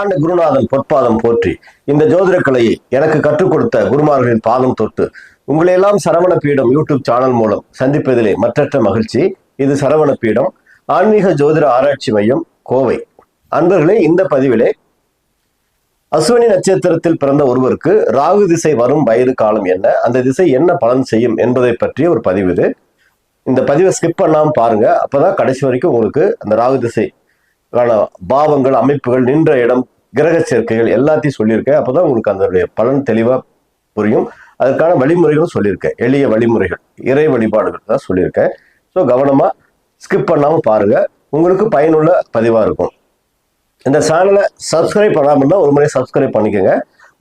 இணையாண்ட குருநாதன் பொற்பாதம் போற்றி இந்த ஜோதிட கலையை எனக்கு கற்றுக் கொடுத்த குருமார்களின் பாதம் தொட்டு உங்களையெல்லாம் சரவண பீடம் யூடியூப் சேனல் மூலம் சந்திப்பதிலே மற்றற்ற மகிழ்ச்சி. இது சரவண பீடம். ஆன்மீக ஜோதிட ஆராய்ச்சி மையம் கோவை. அன்பர்களே இந்த பதிவிலே அஸ்வினி நட்சத்திரத்தில் பிறந்த ஒருவருக்கு ராகு திசை வரும் வயது காலம் என்ன அந்த திசை என்ன பலன் செய்யும் என்பதை பற்றிய ஒரு பதிவு இது. இந்த பதிவை ஸ்கிப் பண்ணாமல் பாருங்க. அப்பதான் கடைசி வரைக்கும் உங்களுக்கு அந்த ராகு திசை பாவங்கள் அமைப்புகள் நின்ற இடம் கிரக சேர்க்கைகள் எல்லாத்தையும் சொல்லியிருக்கேன். அப்போதான் உங்களுக்கு அதனுடைய பலன் தெளிவாக புரியும். அதற்கான வழிமுறைகளும் சொல்லியிருக்கேன். எளிய வழிமுறைகள் இறை வழிபாடுகள் தான் சொல்லியிருக்கேன். ஸோ கவனமாக ஸ்கிப் பண்ணாமல் பாருங்கள் உங்களுக்கு பயனுள்ள பதிவாக இருக்கும். இந்த சேனலை சப்ஸ்கிரைப் பண்ணாமல் இருந்தால் ஒரு முறை சப்ஸ்கிரைப் பண்ணிக்கோங்க.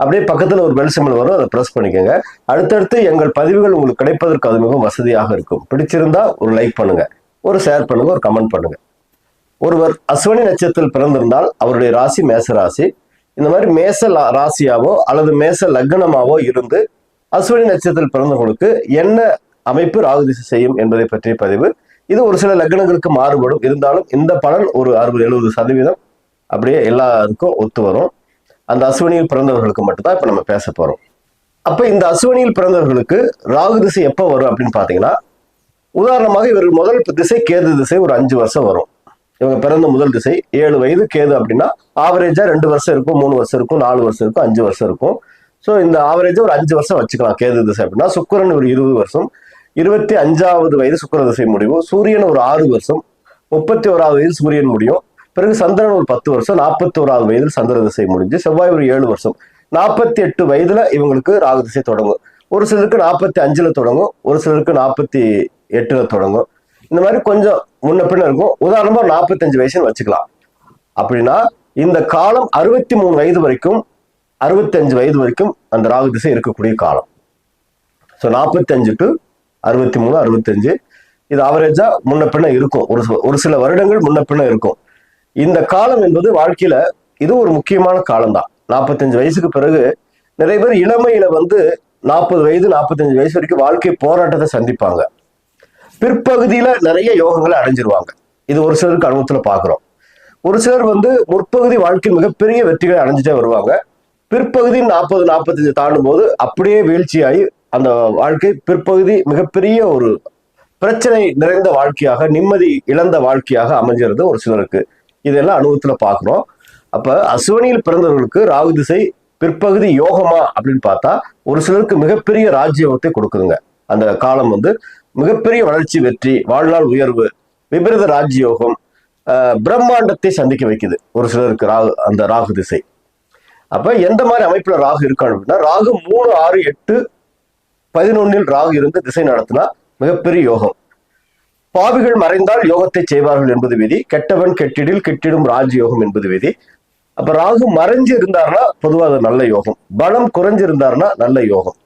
அப்படியே பக்கத்தில் ஒரு பெல் சிம்பிள் வரும் அதை ப்ரெஸ் பண்ணிக்கோங்க. அடுத்தடுத்து எங்கள் பதிவுகள் உங்களுக்கு கிடைப்பதற்கு அது மிகவும் வசதியாக இருக்கும். பிடிச்சிருந்தா ஒரு லைக் பண்ணுங்கள் ஒரு ஷேர் பண்ணுங்கள் ஒரு கமெண்ட் பண்ணுங்கள் ஒருவர் அஸ்வினி நட்சத்திரத்தில் பிறந்திருந்தால் அவருடைய ராசி மேச ராசி. இந்த மாதிரி மேச ராசியாவோ அல்லது மேச லக்னமாவோ இருந்து அஸ்வினி நட்சத்திரத்தில் பிறந்தவங்களுக்கு என்ன அமைப்பு ராகு திசை செய்யும் என்பதை பற்றிய பதிவு. இது ஒரு சில லக்னங்களுக்கு மாறுபடும். இருந்தாலும் இந்த பலன் ஒரு அறுபது எழுபது சதவீதம் அப்படியே எல்லாருக்கும் ஒத்து வரும். அந்த அஸ்வினியில் பிறந்தவர்களுக்கு மட்டும்தான் இப்ப நம்ம பேச போறோம். அப்ப இந்த அஸ்வினியில் பிறந்தவர்களுக்கு ராகு திசை எப்போ வரும் அப்படின்னு பாத்தீங்கன்னா உதாரணமாக இவர் முதல் திசை கேது திசை ஒரு அஞ்சு வருஷம் வரும். இவங்க பிறந்த முதல் திசை ஏழு வயது கேது அப்படின்னா ஆவரேஜா ரெண்டு வருஷம் இருக்கும் மூணு வருஷம் இருக்கும் நாலு வருஷம் இருக்கும் அஞ்சு வருஷம் இருக்கும். ஸோ இந்த ஆவரேஜா ஒரு அஞ்சு வருஷம் வச்சுக்கலாம் கேது திசை அப்படின்னா. சுக்கரன் ஒரு இருபது வருஷம் இருபத்தி அஞ்சாவது வயது சுக்கிர திசை முடிவு சூரியன் ஒரு ஆறு வருஷம் முப்பத்தி ஓராவது வயது சூரியன் முடியும். பிறகு சந்திரன் ஒரு பத்து வருஷம் நாற்பத்தி ஓராவது வயதில் சந்திர திசை முடிஞ்சு செவ்வாய் ஒரு ஏழு வருஷம். நாற்பத்தி எட்டு வயதுல இவங்களுக்கு ராகு திசை தொடங்கும். ஒரு சிலருக்கு நாற்பத்தி அஞ்சுல தொடங்கும் ஒரு சிலருக்கு நாற்பத்தி எட்டுல தொடங்கும். இந்த மாதிரி கொஞ்சம் முன்ன பின்ன இருக்கும். உதாரணமா நாற்பத்தஞ்சு வயசுன்னு வச்சுக்கலாம். அப்படின்னா இந்த காலம் அறுபத்தி மூணு வயது வரைக்கும் அறுபத்தஞ்சு வயது வரைக்கும் அந்த ராகு திசை இருக்கக்கூடிய காலம். ஸோ நாற்பத்தஞ்சு டு அறுபத்தி மூணு அறுபத்தஞ்சு இது ஆவரேஜா முன்ன பின்ன இருக்கும். ஒரு சில- ஒரு சில வருடங்கள் முன்ன பின்ன இருக்கும். இந்த காலம் என்பது வாழ்க்கையில இது ஒரு முக்கியமான காலம் தான் நாற்பத்தஞ்சு வயசுக்கு பிறகு நிறைய பேர் இளமையில வந்து நாற்பது வயது நாற்பத்தஞ்சு வயசு வரைக்கும் வாழ்க்கை போராட்டத்தை சந்திப்பாங்க. பிற்பகுதியில நிறைய யோகங்களை அடைஞ்சிருவாங்க. இது ஒரு சிலருக்கு அனுபவத்துல பாக்குறோம் ஒரு சிலர் வந்து முற்பகுதி வாழ்க்கையில் மிகப்பெரிய வெற்றிகளை அடைஞ்சிட்டே வருவாங்க. பிற்பகுதி நாற்பது நாற்பத்தஞ்சு தாண்டும் போது அப்படியே வீழ்ச்சியாகி அந்த வாழ்க்கை பிற்பகுதி மிகப்பெரிய ஒரு பிரச்சனை நிறைந்த வாழ்க்கையாக நிம்மதி இழந்த வாழ்க்கையாக அமைஞ்சிருது ஒரு சிலருக்கு. இதெல்லாம் அனுபவத்துல பாக்குறோம் அப்ப அசுவனியில் பிறந்தவர்களுக்கு ராகு திசை பிற்பகுதி யோகமா அப்படின்னு பார்த்தா ஒரு சிலருக்கு மிகப்பெரிய ராஜ்யோகத்தை கொடுக்குதுங்க. அந்த காலம் வந்து மிகப்பெரிய வளர்ச்சி வெற்றி வாழ்நாள் உயர்வு விபரீத ராஜ்யோகம் பிரம்மாண்டத்தை சந்திக்க வைக்குது. ஒரு சிலருக்கு ராகு அந்த ராகு திசை. அப்ப எந்த மாதிரி அமைப்புல ராகு இருக்கான்னு அப்படின்னா ராகு மூணு ஆறு எட்டு பதினொன்னில் ராகு இருந்து திசை நடத்தினா மிகப்பெரிய யோகம். பாவிகள் மறைந்தால் யோகத்தை செய்வார்கள் என்பது விதி கெட்டவன் கெட்டிடில் கெட்டிடும் ராஜயோகம் என்பது விதி. அப்ப ராகு மறைஞ்சு இருந்தாருன்னா பொதுவாக அது நல்ல யோகம். பலம் குறைஞ்சிருந்தாருன்னா நல்ல யோகம்.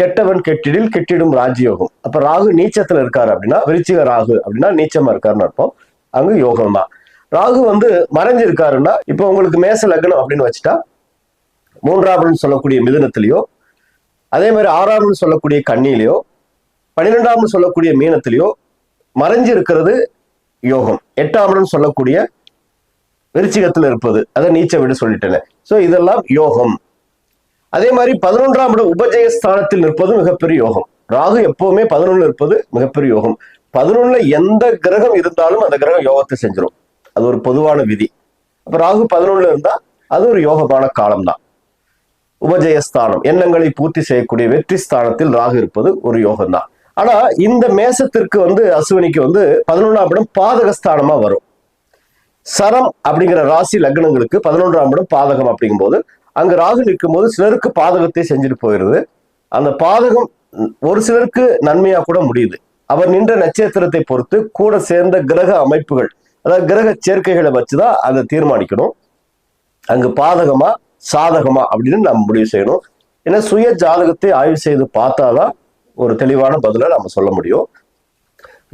கெட்டவன் கெட்டிடில் கெட்டிடும் ராஜயோகம். அப்ப ராகு நீச்சத்துல இருக்காரு அப்படின்னா விருச்சிக ராகு அப்படின்னா நீச்சமா இருக்காருன்னு அர்த்தம். அங்கு யோகம் தான் ராகு வந்து மறைஞ்சிருக்காருன்னா இப்போ உங்களுக்கு மேச லக்னம் அப்படின்னு வச்சுட்டா மூன்றாம் சொல்லக்கூடிய மிதுனத்திலையோ அதே மாதிரி ஆறாம்னு சொல்லக்கூடிய கண்ணிலையோ பன்னிரெண்டாம்னு சொல்லக்கூடிய மீனத்திலேயோ மறைஞ்சு இருக்கிறது யோகம். எட்டாம்னு சொல்லக்கூடிய விருச்சிகத்துல இருப்பது. அதை நீச்ச விட சொல்லிட்டேன். சோ இதெல்லாம் யோகம். அதே மாதிரி பதினொன்றாம் இடம் உபஜய ஸ்தானத்தில் நிற்பது மிகப்பெரிய யோகம். ராகு எப்பவுமே பதினொன்னுல இருப்பது மிகப்பெரிய யோகம். பதினொன்னுல எந்த கிரகம் இருந்தாலும் அந்த கிரகம் யோகத்தை செஞ்சிடும் அது ஒரு பொதுவான விதி. அப்ப ராகு பதினொன்னுல இருந்தா அது ஒரு யோகமான காலம்தான். உபஜயஸ்தானம் எண்ணங்களை பூர்த்தி செய்யக்கூடிய வெற்றி ஸ்தானத்தில் ராகு இருப்பது ஒரு யோகம் தான் ஆனா இந்த மேசத்திற்கு வந்து அசுவனிக்கு வந்து பதினொன்றாம் இடம் பாதகஸ்தானமா வரும். சரம் அப்படிங்கிற ராசி லக்னங்களுக்கு பதினொன்றாம் இடம் பாதகம் அப்படிங்கும்போது அங்க ராகு நிற்கும் போது சிலருக்கு பாதகத்தை செஞ்சுட்டு போயிருது. அந்த பாதகம் ஒரு சிலருக்கு நன்மையா கூட முடியுது. அவர் நின்ற நட்சத்திரத்தை பொறுத்து கூட சேர்ந்த கிரக அமைப்புகள் அதாவது கிரக சேர்க்கைகளை வச்சுதான் அதை தீர்மானிக்கணும். அங்கு பாதகமா சாதகமா அப்படின்னு நம்ம முடிவு செய்யணும். ஏன்னா சுய ஜாதகத்தை ஆய்வு செய்து பார்த்தாதான் ஒரு தெளிவான பதிலை நம்ம சொல்ல முடியும்.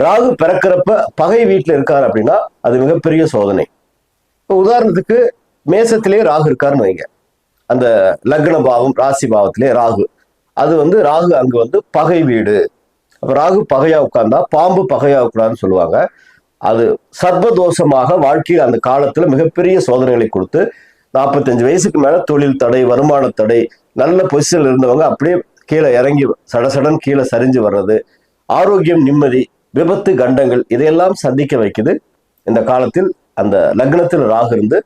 ராகு பிறக்கிறப்ப பகை வீட்டில் இருக்காரு அப்படின்னா அது மிகப்பெரிய சோதனை. இப்போ உதாரணத்துக்கு மேசத்திலே ராகு இருக்காருன்னு வைங்க. அந்த லக்ன பாவம் ராசி பாவத்திலே ராகு. அது வந்து ராகு அங்கு வந்து பகை வீடு. அப்ப ராகு பகையா உட்கார்ந்தா பாம்பு பகையா உட்கார்ந்து சொல்லுவாங்க. அது சர்வதோஷமாக வாழ்க்கையில் அந்த காலத்துல மிகப்பெரிய சோதனைகளை கொடுத்து நாற்பத்தஞ்சு வயசுக்கு மேல தொழில் தடை வருமான தடை நல்ல பொசிஷன்ல இருந்தவங்க அப்படியே கீழே இறங்கி சடசடன் கீழே சரிஞ்சு வர்றது ஆரோக்கியம் நிம்மதி விபத்து கண்டங்கள் இதையெல்லாம் சந்திக்க வைக்குது. இந்த காலத்தில் அந்த லக்னத்தில் ராகு இருந்து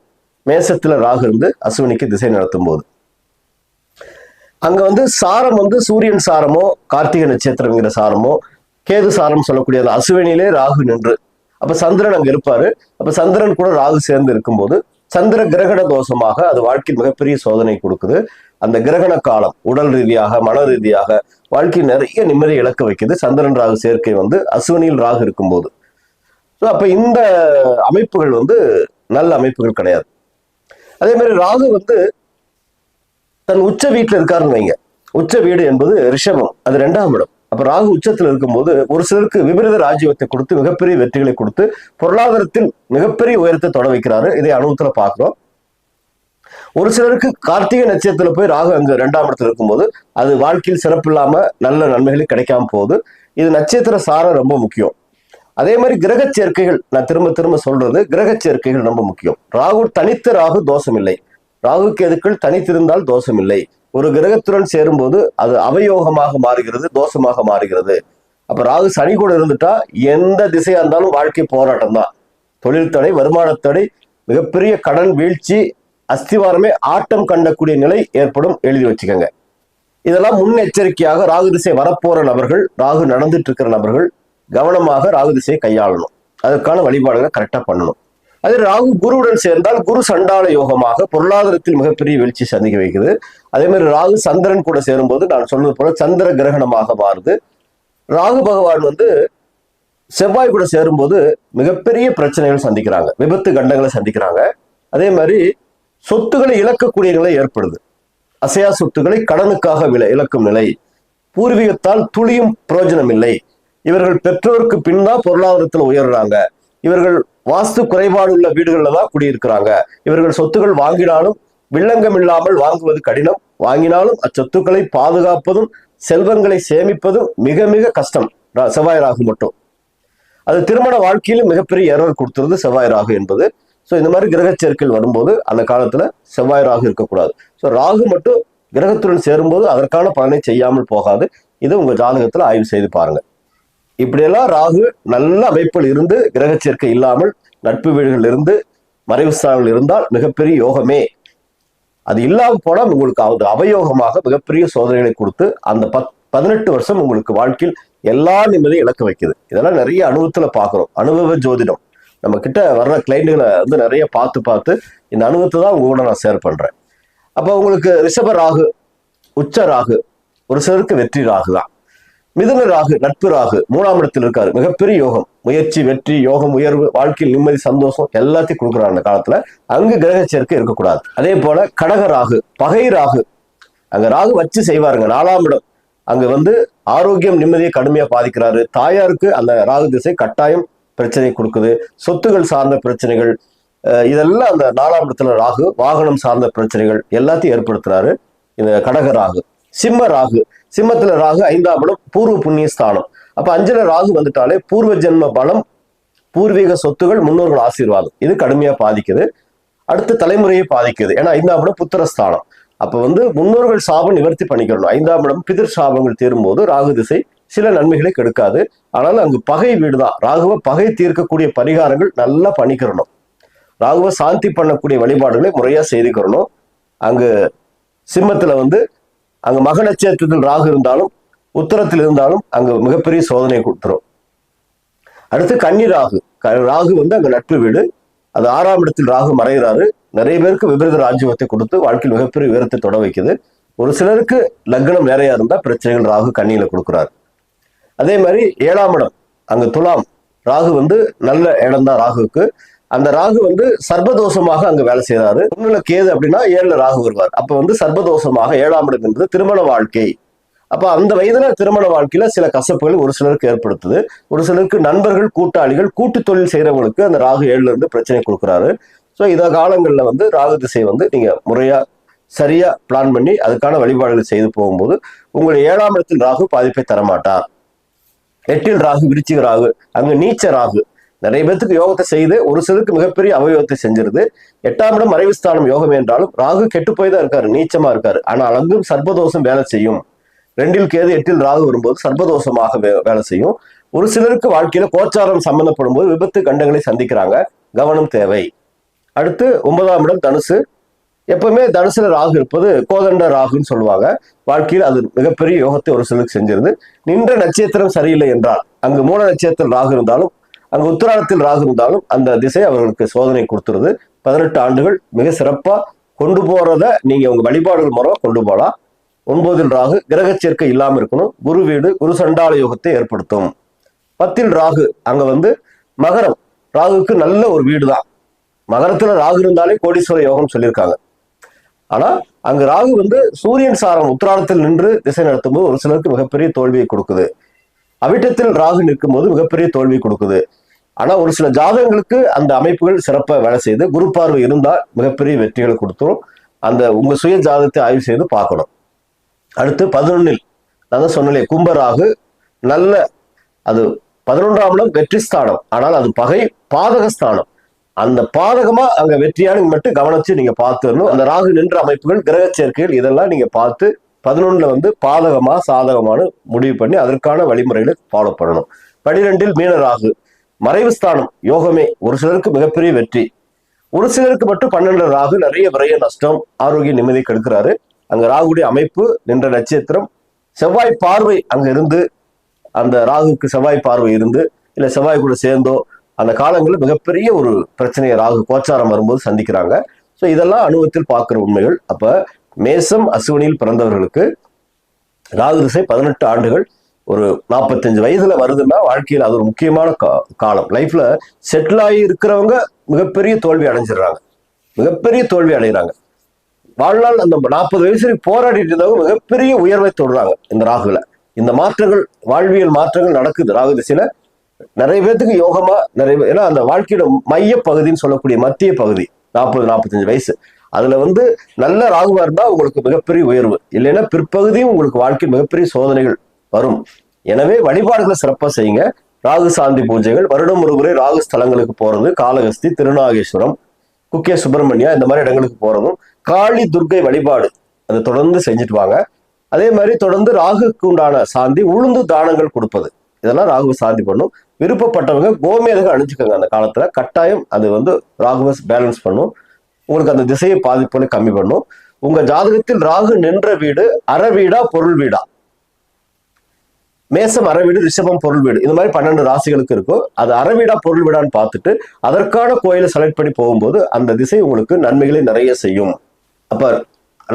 மேசத்துல ராகு இருந்து அசுவினிக்கு திசை நடத்தும் போது அங்க வந்து சாரம் வந்து சூரியன் சாரமோ கார்த்திகை நட்சத்திரங்கிற சாரமோ கேது சாரம் சொல்லக்கூடிய அந்த அசுவினிலே ராகு நின்று. அப்ப சந்திரன் அங்க இருப்பாரு. அப்ப சந்திரன் கூட ராகு சேர்ந்து இருக்கும்போது சந்திர கிரகண தோஷமாக அது வாழ்க்கையில் மிகப்பெரிய சோதனை கொடுக்குது. அந்த கிரகண காலம் உடல் ரீதியாக மன ரீதியாக வாழ்க்கையில் நிறைய நிம்மதி இழக்க வைக்குது. சந்திரன் ராகு சேர்க்கை வந்து அசுவனியில் ராகு இருக்கும்போது. ஸோ அப்போ இந்த அமைப்புகள் வந்து நல்ல அமைப்புகள் கிடையாது. அதே மாதிரி ராகு வந்து தன் உச்ச வீட்டில் இருக்காருன்னு வைங்க. உச்ச வீடு என்பது ரிஷபம் அது ரெண்டாம் இடம். அப்ப ராகு உச்சத்தில் இருக்கும்போது ஒரு சிலருக்கு விபரீத ராஜ்யத்தை கொடுத்து மிகப்பெரிய வெற்றிகளை கொடுத்து பொருளாதாரத்தில் மிகப்பெரிய உயரத்தை தொட வைக்கிறாரு. இதை அனுபவத்துல பாக்குறோம் ஒரு சிலருக்கு கார்த்திகை நட்சத்திரத்துல போய் ராகு அங்கு ரெண்டாம் இடத்துல இருக்கும்போது அது வாழ்க்கையில் சிறப்பு இல்லாம நல்ல நன்மைகள் கிடைக்காம போகுது. இது நட்சத்திர சாரம் ரொம்ப முக்கியம். அதே மாதிரி கிரக சேர்க்கைகள் நான் திரும்ப திரும்ப சொல்றது கிரக சேர்க்கைகள் ரொம்ப முக்கியம். ராகு தனித்த ராகு தோஷம் இல்லை ராகு கேதுக்கள் தனித்திருந்தால் தோஷம் இல்லை ஒரு கிரகத்துடன் சேரும்போது அது அவயோகமாக மாறுகிறது தோஷமாக மாறுகிறது. அப்ப ராகு சனி கூட இருந்துட்டா எந்த திசையா இருந்தாலும் வாழ்க்கை போராட்டம் தான். தொழில் தடை வருமான தடை மிகப்பெரிய கடன் வீழ்ச்சி அஸ்திவாரமே ஆட்டம் கண்டக்கூடிய நிலை ஏற்படும் எழுதி வச்சுக்கோங்க. இதெல்லாம் முன்னெச்சரிக்கையாக ராகு திசை வரப்போற நபர்கள் ராகு நடந்துட்டு இருக்கிற நபர்கள் கவனமாக ராகு திசையை கையாளணும். அதற்கான வழிபாடுகளை கரெக்டா பண்ணணும். அதே ராகு குருவுடன் சேர்ந்தால் குரு சண்டால யோகமாக பொருளாதாரத்தில் மிகப்பெரிய வீழ்ச்சி சந்திக்க வைக்குது அதே மாதிரி ராகு சந்திரன் கூட சேரும்போது நான் சொன்னது போல சந்திர கிரகணமாக மாறுது. ராகு பகவான் வந்து செவ்வாய் கூட சேரும்போது மிகப்பெரிய பிரச்சனைகள் சந்திக்கிறாங்க. விபத்து கண்டங்களை சந்திக்கிறாங்க. அதே மாதிரி சொத்துக்களை இழக்கக்கூடிய நிலை ஏற்படுது. அசையா சொத்துக்களை கடனுக்காக விலை இழக்கும் நிலை. பூர்வீகத்தால் துளியும் பிரயோஜனம் இல்லை. இவர்கள் பெற்றோருக்கு பின்தான் பொருளாதாரத்தில் உயர்றாங்க. இவர்கள் வாஸ்து குறைபாடு உள்ள வீடுகள்ல தான் குடியிருக்கிறாங்க. இவர்கள் சொத்துக்கள் வாங்கினாலும் வில்லங்கம் இல்லாமல் வாங்குவது கடினம். வாங்கினாலும் அச்சொத்துக்களை பாதுகாப்பதும் செல்வங்களை சேமிப்பதும் மிக மிக கஷ்டம். செவ்வாய் ராகு மட்டும். அது திருமண வாழ்க்கையிலும் மிகப்பெரிய எரர் கொடுத்துருது செவ்வாய் ராகு என்பது. ஸோ இந்த மாதிரி கிரக சேர்க்கைகள் வரும்போது அந்த காலத்துல செவ்வாய் ராகு இருக்கக்கூடாது. ஸோ ராகு மட்டும் கிரகத்துடன் சேரும்போது அதற்கான பலனை செய்யாமல் போகாது. இது உங்க ஜாதகத்துல ஆய்வு செய்து பாருங்க. இப்படியெல்லாம் ராகு நல்ல அமைப்பில் இருந்து கிரக சேர்க்கை இல்லாமல் நட்பு வீடுகள் இருந்து மறைவு ஸ்தானங்கள் இருந்தால் மிகப்பெரிய யோகமே. அது இல்லாமல் போனால் உங்களுக்கு அது அவயோகமாக மிகப்பெரிய சோதனைகளை கொடுத்து அந்த பத் பதினெட்டு வருஷம் உங்களுக்கு வாழ்க்கையில் எல்லா நிம்மதியும் இழக்க வைக்குது. இதெல்லாம் நிறைய அனுபவத்தில் பார்க்குறோம். அனுபவ ஜோதிடம். நம்ம கிட்ட வர்ற கிளைண்ட்டுகளை வந்து நிறைய பார்த்து பார்த்து இந்த அனுபவத்தை தான் உங்களோட நான் ஷேர் பண்ணுறேன் அப்போ உங்களுக்கு ரிஷப ராகு உச்ச ராகு ஒரு சிலருக்கு வெற்றி ராகு தான். மிதுன ராகு நட்பு ராகு மூணாம் இடத்தில் இருக்காரு. மிகப்பெரிய யோகம் முயற்சி வெற்றி யோகம் உயர்வு வாழ்க்கையில் நிம்மதி சந்தோஷம் எல்லாத்தையும் கொடுக்குறாரு அந்த காலத்துல. அங்கு கிரக சேர்க்கை இருக்கக்கூடாது. அதே போல கடக ராகு பகை ராகு அங்க ராகு வச்சு செய்வாருங்க நாலாம் இடம். அங்க வந்து ஆரோக்கியம் நிம்மதியை கடுமையா பாதிக்கிறாரு. தாயாருக்கு அந்த ராகு திசை கட்டாயம் பிரச்சனை கொடுக்குது. சொத்துகள் சார்ந்த பிரச்சனைகள் இதெல்லாம் அந்த நாலாம் இடத்துல ராகு வாகனம் சார்ந்த பிரச்சனைகள் எல்லாத்தையும் ஏற்படுத்துறாரு. இந்த கடக ராகு சிம்ம ராகு. சிம்மத்துல ராகு ஐந்தாம் இடம் பூர்வ புண்ணிய ஸ்தானம். அப்ப அஞ்சல ராகு வந்துட்டாலே பூர்வ ஜென்ம பலம் பூர்வீக சொத்துகள் முன்னோர்கள் ஆசீர்வாதம். இது கடுமையா பாதிக்குது. அடுத்த தலைமுறையை பாதிக்குது. ஏன்னா ஐந்தாம் இடம் புத்திரஸ்தானம் அப்ப வந்து முன்னோர்கள் சாபம் நிவர்த்தி பண்ணிக்கணும். ஐந்தாம் இடம் பிதிர் சாபங்கள் தீரும்போது ராகு திசை சில நன்மைகளை கெடுக்காது. ஆனால் அங்கு பகை வீடுதான். ராகுவ பகை தீர்க்கக்கூடிய பரிகாரங்கள் நல்லா பண்ணிக்கிறணும். ராகுவ சாந்தி பண்ணக்கூடிய வழிபாடுகளை முறையா செய்துக்கிறணும். அங்கு சிம்மத்துல வந்து அங்க மக நட்சத்திரத்தில் ராகு இருந்தாலும் உத்தரத்தில் இருந்தாலும் அங்க மிகப்பெரிய சோதனை கொடுத்துரும். அடுத்து கன்னி ராகு. க- ராகு வந்து அங்க நட்பு வீடு. அது ஆறாம் இடத்தில் ராகு மறைகிறாரு. நிறைய பேருக்கு விபரீத ராஜ்யத்தை கொடுத்து வாழ்க்கையில் மிகப்பெரிய உயரத்தை தொட வைக்குது. ஒரு சிலருக்கு லக்னம் நிறையா இருந்தா பிரச்சனைகள் ராகு கண்ணியில கொடுக்குறாரு. அதே மாதிரி ஏழாம் இடம் அங்க துலாம். ராகு வந்து நல்ல இடம் தான் ராகுவுக்கு அந்த ராகு வந்து சர்பதோஷமாக அங்க வேலை செய்யறாரு ஒண்ணுல கேது அப்படின்னா ஏழுல ராகு வருவார். அப்ப வந்து சர்பதோஷமாக ஏழாம் இடம் என்பது திருமண வாழ்க்கை. அப்ப அந்த வயதுல திருமண வாழ்க்கையில சில கசப்புகள் ஒரு சிலருக்கு ஏற்படுத்துது. ஒரு சிலருக்கு நண்பர்கள் கூட்டாளிகள் கூட்டு தொழில் செய்யறவங்களுக்கு அந்த ராகு ஏழுல இருந்து பிரச்சனை கொடுக்குறாரு. ஸோ இத காலங்கள்ல வந்து ராகு திசையை வந்து நீங்க முறையா சரியா பிளான் பண்ணி அதுக்கான வழிபாடுகள் செய்து போகும்போது உங்களுடைய ஏழாம் இடத்தில் ராகு பாதிப்பை தரமாட்டார். எட்டில் ராகு விருச்சிக ராகு அங்கு நீச்ச ராகு. நிறைய பேத்துக்கு யோகத்தை செய்து ஒரு சிலருக்கு மிகப்பெரிய அவயோகத்தை செஞ்சிருது. எட்டாம் இடம் மறைவு ஸ்தானம் யோகம் என்றாலும் ராகு கெட்டு போய் தான் இருக்காரு நீச்சமா இருக்காரு. ஆனால் அங்கும் சர்ப்பதோஷம் வேலை செய்யும். ரெண்டில் கேது எட்டில் ராகு வரும்போது சர்ப்பதோஷமாக வே- வேலை செய்யும். ஒரு சிலருக்கு வாழ்க்கையில கோச்சாரம் சம்பந்தப்படும் போது விபத்து கண்டங்களை சந்திக்கிறாங்க. கவனம் தேவை. அடுத்து ஒன்பதாம் இடம் தனுசு. எப்பவுமே தனுசுல ராகு இருப்பது கோதண்ட ராகுன்னு சொல்லுவாங்க. வாழ்க்கையில் அது மிகப்பெரிய யோகத்தை ஒரு சிலருக்கு செஞ்சிருது. நின்ற நட்சத்திரம் சரியில்லை என்றால் அங்கு மூல நட்சத்திரம் ராகு இருந்தாலும் அங்கே உத்தராடத்தில் ராகு இருந்தாலும் அந்த திசை அவர்களுக்கு சோதனை கொடுத்துருது. பதினெட்டு ஆண்டுகள் மிக சிறப்பா கொண்டு போறத நீங்க உங்கள் வழிபாடுகள் முறை கொண்டு போகலாம் ஒன்பதில் ராகு கிரக சேர்க்கை இல்லாமல் இருக்கணும். குரு வீடு குரு சண்டால யோகத்தை ஏற்படுத்தும். பத்தில் ராகு அங்க வந்து மகரம். ராகுக்கு நல்ல ஒரு வீடு தான் மகரத்தில் ராகு இருந்தாலே கோடீஸ்வர யோகம் சொல்லியிருக்காங்க. ஆனா அங்கு ராகு வந்து சூரியன் சாரம் உத்தராடத்தில் நின்று திசை நடத்தும் போது ஒரு சிலருக்கு மிகப்பெரிய தோல்வியை கொடுக்குது. அவிட்டத்தில் ராகு நிற்கும் போது மிகப்பெரிய தோல்வி கொடுக்குது. ஆனா ஒரு சில ஜாதகங்களுக்கு அந்த அமைப்புகள் சிறப்பாக வேலை செய்து குரு பார்வை இருந்தால் மிகப்பெரிய வெற்றிகளை கொடுத்துரும். அந்த உங்க சுய ஜாதகத்தை ஆய்வு செய்து பார்க்கணும். அடுத்து பதினொன்னில் நான் தான் சொன்னலே கும்பராகு நல்ல அது பதினொன்றாம் இடம் வெற்றி ஸ்தானம் ஆனால் அது பகை பாதக ஸ்தானம் அந்த பாதகமா அங்க வெற்றியானு மட்டும் கவனிச்சு நீங்க பார்த்துடணும். அந்த ராகு நின்ற அமைப்புகள் கிரக சேர்க்கைகள் இதெல்லாம் நீங்க பார்த்து பதினொன்னுல வந்து பாதகமா சாதகமான முடிவு பண்ணி அதற்கான வழிமுறைகளை ஃபாலோ பண்ணணும். பனிரெண்டில் மீன ராகு மறைவு ஸ்தானம் யோகமே. ஒரு சிலருக்கு மிகப்பெரிய வெற்றி. ஒரு சிலருக்கு மட்டும் பன்னெண்டு ராகு நிறைய விரைய நஷ்டம் ஆரோக்கிய நிம்மதி கெடுக்கிறாரு. அங்க ராகுடைய அமைப்பு நின்ற நட்சத்திரம் செவ்வாய் பார்வை அங்க இருந்து அந்த ராகுக்கு செவ்வாய் பார்வை இருந்து இல்ல செவ்வாய் கூட சேர்ந்தோ அந்த காலங்களில் மிகப்பெரிய ஒரு பிரச்சனையை ராகு கோச்சாரம் வரும்போது சந்திக்கிறாங்க. ஸோ இதெல்லாம் அனுபவத்தில் பார்க்குற உண்மைகள். அப்ப மேசம் அசுவனியில் பிறந்தவர்களுக்கு ராகு திசை பதினெட்டு ஆண்டுகள் ஒரு நாற்பத்தஞ்சு வயதுல வருதுன்னா வாழ்க்கையில் அது ஒரு முக்கியமான கா- காலம். லைஃப்ல செட்டில் ஆகி இருக்கிறவங்க மிகப்பெரிய தோல்வி அடைஞ்சிடுறாங்க. மிகப்பெரிய தோல்வி அடைகிறாங்க. வாழ்நாள் அந்த நாற்பது வயசு போராடிட்டு இருந்தவங்க மிகப்பெரிய உயர்வை தொடுறாங்க இந்த ராகுல. இந்த மாற்றங்கள் வாழ்வியல் மாற்றங்கள் நடக்குது. ராகு திசையில நிறைய பேர்த்துக்கு யோகமா நிறைய பேர் ஏன்னா அந்த வாழ்க்கையோட மைய பகுதின்னு சொல்லக்கூடிய மத்திய பகுதி நாற்பது நாற்பத்தஞ்சு வயசு. அதுல வந்து நல்ல ராகுவா இருந்தா உங்களுக்கு மிகப்பெரிய உயர்வு. இல்லைன்னா பிற்பகுதியும் உங்களுக்கு வாழ்க்கை மிகப்பெரிய சோதனைகள் வரும். எனவே வழிபாடுகளை சிறப்பா செய்யுங்க. ராகு சாந்தி பூஜைகள் வருடம் ஒரு முறை ராகு ஸ்தலங்களுக்கு போறது காலகஸ்தி திருநாகேஸ்வரம் குக்கே சுப்பிரமணியா இந்த மாதிரி இடங்களுக்கு போறதும் காளி துர்க்கை வழிபாடு அதை தொடர்ந்து செஞ்சுட்டு வாங்க. அதே மாதிரி தொடர்ந்து ராகுக்கு உண்டான சாந்தி உளுந்து தானங்கள் கொடுப்பது. இதெல்லாம் ராகு சாந்தி பண்ணும். விருப்பப்பட்டவங்க கோமேதகம் அணிஞ்சுக்கோங்க அந்த காலத்துல. கட்டாயம் அது வந்து ராகுவை பேலன்ஸ் பண்ணும். உங்களுக்கு அந்த திசையை பாதிப்புகளை கம்மி பண்ணும். உங்க ஜாதகத்தில் ராகு நின்ற வீடு அற வீடா பொருள் வீடா? மேசம் அறவீடு ரிஷபம் பொருள் வீடு. இந்த மாதிரி பன்னெண்டு ராசிகளுக்கு இருக்கும். அது அறவீடா பொருள் வீடான்னு பார்த்துட்டு அதற்கான கோயிலை செலக்ட் பண்ணி போகும்போது அந்த திசை உங்களுக்கு நன்மைகளை நிறைய செய்யும். அப்ப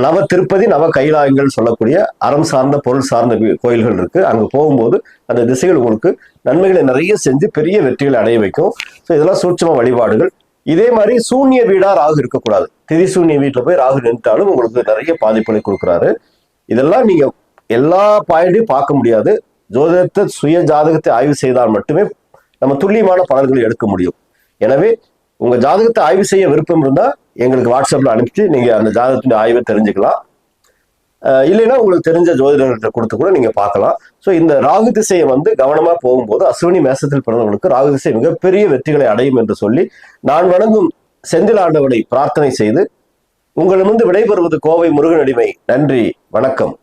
நவ திருப்பதி நவ கைலாயங்கள் சொல்லக்கூடிய அறம் சார்ந்த பொருள் சார்ந்த கோயில்கள் இருக்கு. அங்க போகும்போது அந்த திசைகள் உங்களுக்கு நன்மைகளை நிறைய செஞ்சு பெரிய வெற்றிகளை அடைய வைக்கும். ஸோ இதெல்லாம் சூட்சம வழிபாடுகள். இதே மாதிரி சூன்ய வீடா ராகு இருக்கக்கூடாது. திதி சூன்ய வீட்டில் போய் ராகு நின்றாலும் உங்களுக்கு நிறைய பாதிப்புகளை கொடுக்குறாரு. இதெல்லாம் நீங்க எல்லா பாயிண்டையும் பார்க்க முடியாது. ஜோதிடத்தை சுய ஜாதகத்தை ஆய்வு செய்தால் மட்டுமே நம்ம துல்லியமான பலன்களை எடுக்க முடியும். எனவே உங்க ஜாதகத்தை ஆய்வு செய்ய விருப்பம் இருந்தா எங்களுக்கு வாட்ஸ்அப்ல அனுப்பிச்சு நீங்க அந்த ஜாதகத்தின் ஆய்வை தெரிஞ்சுக்கலாம். இல்லைன்னா உங்களுக்கு தெரிஞ்ச ஜோதிடர்கிட்ட கொடுத்து கூட நீங்க பார்க்கலாம். ஸோ இந்த ராகு திசையை வந்து கவனமா போகும்போது அஸ்வினி மேசத்தில் பிறந்தவங்களுக்கு ராகு திசை மிகப்பெரிய வெற்றிகளை அடையும் என்று சொல்லி நான் வணங்கும் செந்தில் ஆண்டவனை பிரார்த்தனை செய்து உங்களிடமிருந்து விடைபெறுவது கோவை முருகன் அடிமை. நன்றி. வணக்கம்.